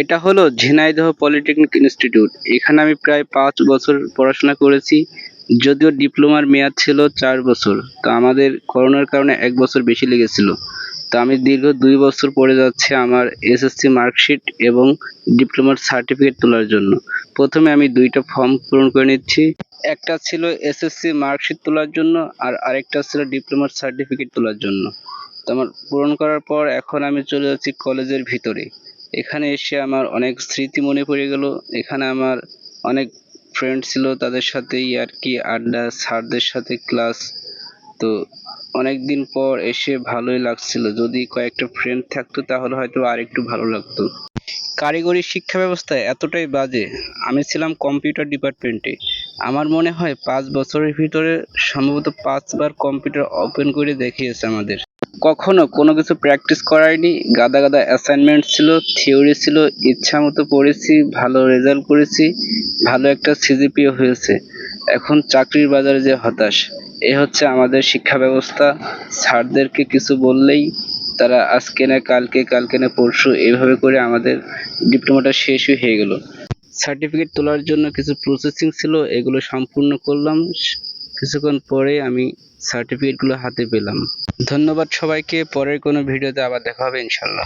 এটা হলো Jhenaidah polytechnic institute. এখানে আমি প্রায় পাঁচ বছর পড়াশোনা করেছি, যদিও ডিপ্লোমার মেয়াদ ছিল চার বছর। তো আমাদের করোনার কারণে এক বছর বেশি লেগেছিল। তো আমি দীর্ঘ দুই বছর পড়ে যাচ্ছে আমার এসএসসি মার্কশিট এবং ডিপ্লোমার সার্টিফিকেট তোলার জন্য। প্রথমে আমি দুইটা ফর্ম পূরণ করে নিচ্ছি। একটা ছিল এসএসসি মার্কশিট তোলার জন্য আর আরেকটা ছিল ডিপ্লোমার সার্টিফিকেট তোলার জন্য। তো আমার পূরণ করার পর এখন আমি চলে যাচ্ছি কলেজের ভিতরে। এখানে এসে আমার অনেক স্মৃতি মনে পড়ে গেল। এখানে আমার অনেক ফ্রেন্ড ছিল তাদের সাথে আর কি, আড্ডা, স্যারদের সাথে ক্লাস তো অনেক দিন পর এসে ভালোই লাগছিল। যদি কয়েকটা ফ্রেন্ড থাকতো তাহলে হয়তো আর একটু ভালো লাগতো। কারিগরি শিক্ষা ব্যবস্থা এতটাই বাজে। আমি ছিলাম কম্পিউটার ডিপার্টমেন্টে আমার মনে হয় পাঁচ বছরের ভিতরে সম্ভবত পাঁচবার কম্পিউটার ওপেন করে দেখিয়েছে আমাদের। কখনো কোনো কিছু প্র্যাকটিস করাইনি গাদা গাদা অ্যাসাইনমেন্ট ছিল থিওরি ছিল, ইচ্ছা মতো পড়েছি, ভালো রেজাল্ট করেছি, ভালো একটা সিজিপিও হয়েছে। এখন চাকরির বাজারে যে হতাশ, এ হচ্ছে আমাদের শিক্ষা ব্যবস্থা। স্যারদেরকে কিছু বললেই তারা আজকে না কালকে কালকে না পরশু এইভাবে করে আমাদের ডিপ্লোমাটা শেষই হয়ে গেল। সার্টিফিকেট তোলার জন্য কিছু প্রসেসিং ছিল, এগুলো সম্পূর্ণ করলাম। কিছুক্ষণ পরে আমি সার্টিফিকেটগুলো হাতে পেলাম। ধন্যবাদ সবাইকে, পরের কোনো ভিডিওতে আবার দেখা হবে ইনশাল্লাহ।